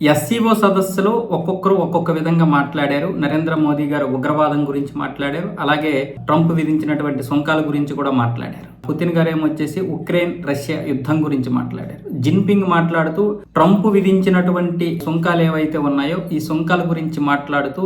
SCO సదస్సులో ఒక్కొక్కరు ఒక్కొక్క విధంగా మాట్లాడారు. నరేంద్ర మోదీ గారు ఉగ్రవాదం గురించి మాట్లాడారు. అలాగే ట్రంప్ విధించినటువంటి సుంకాల గురించి కూడా మాట్లాడారు. పుతిన్ గారు ఏమొచ్చేసి ఉక్రెయిన్ రష్యా యుద్ధం గురించి మాట్లాడారు. జిన్పింగ్ మాట్లాడుతూ ట్రంప్ విధించినటువంటి సుంకాలు ఏవైతే ఉన్నాయో ఈ సుంకాల గురించి మాట్లాడుతూ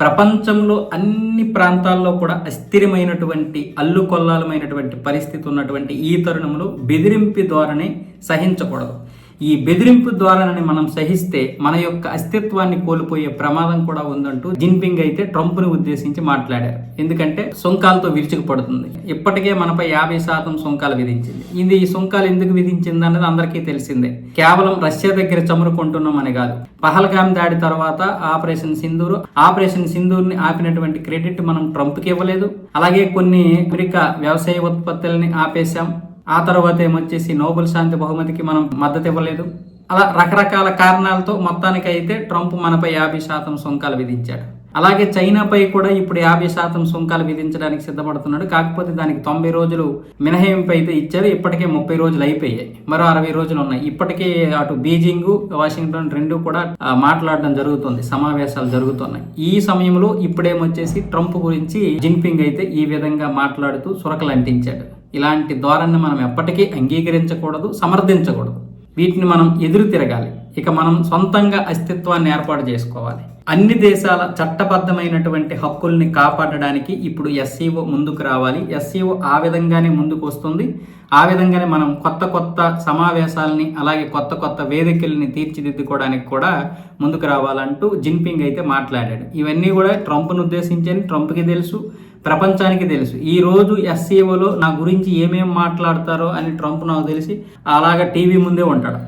ప్రపంచంలో అన్ని ప్రాంతాల్లో కూడా అస్థిరమైనటువంటి అల్లుకొల్లాలమైనటువంటి పరిస్థితి ఉన్నటువంటి ఈ తరుణంలో బెదిరింపు ధోరణి సహించకూడదు. ఈ బెదిరింపు ద్వారానే మనం సహిస్తే మన యొక్క అస్తిత్వాన్ని కోల్పోయే ప్రమాదం కూడా ఉందంటూ జిన్పింగ్ అయితే ట్రంప్ను ఉద్దేశించి మాట్లాడారు. ఎందుకంటే సుంకాలతో విరుచుకుపడుతుంది. ఇప్పటికే మనపై యాభై శాతం సుంకాలు విధించింది. ఇది ఈ సుంకాలు ఎందుకు విధించింది అన్నది అందరికీ తెలిసిందే. కేవలం రష్యా దగ్గర చమురుకుంటున్నామని కాదు. పహల్గామ్ దాడి తర్వాత ఆపరేషన్ సింధూరు ఆపరేషన్ సింధూర్ని ఆపినటువంటి క్రెడిట్ మనం ట్రంప్కి ఇవ్వలేదు. అలాగే కొన్ని అమెరికా వ్యవసాయ ఉత్పత్తుల్ని ఆపేశాం. ఆ తర్వాత ఏమొచ్చేసి నోబెల్ శాంతి బహుమతికి మనం మద్దతు ఇవ్వలేదు. అలా రకరకాల కారణాలతో మొత్తానికి అయితే ట్రంప్ మనపై యాభై శాతం సుంకాలు విధించాడు. అలాగే చైనాపై కూడా ఇప్పుడు యాభై శాతం సుంకాలు విధించడానికి సిద్ధపడుతున్నాడు. కాకపోతే దానికి తొంభై రోజులు మినహాయింపు అయితే ఇచ్చారు. ఇప్పటికే ముప్పై రోజులు అయిపోయాయి. మరో అరవై రోజులు ఉన్నాయి. ఇప్పటికే అటు బీజింగ్ వాషింగ్టన్ రెండు కూడా మాట్లాడడం జరుగుతుంది. సమావేశాలు జరుగుతున్నాయి. ఈ సమయంలో ఇప్పుడేమొచ్చేసి ట్రంప్ గురించి జిన్పింగ్ అయితే ఈ విధంగా మాట్లాడుతూ సురకలు అంటించాడు ఇలాంటి ధోరణిని మనం ఎప్పటికీ అంగీకరించకూడదు సమర్థించకూడదు. వీటిని మనం ఎదురు తిరగాలి. ఇక మనం సొంతంగా అస్తిత్వాన్ని ఏర్పాటు చేసుకోవాలి. అన్ని దేశాల చట్టబద్ధమైనటువంటి హక్కుల్ని కాపాడడానికి ఇప్పుడు ఎస్సీఓ ముందుకు రావాలి. ఎస్సీఓ ఆ విధంగానే ముందుకు వస్తుంది. ఆ విధంగానే మనం కొత్త కొత్త సమావేశాలని అలాగే కొత్త కొత్త వేదికల్ని తీర్చిదిద్దుకోవడానికి కూడా ముందుకు రావాలంటూ జిన్పింగ్ అయితే మాట్లాడాడు. ఇవన్నీ కూడా ట్రంప్ను ఉద్దేశించని ట్రంప్కి తెలుసు ప్రపంచానికి తెలుసు. ఈ రోజు ఎస్సీఓలో నా గురించి ఏమేమి మాట్లాడతారో అని ట్రంప్ నాకు తెలిసి అలాగా టీవీ ముందే ఉంటాడు.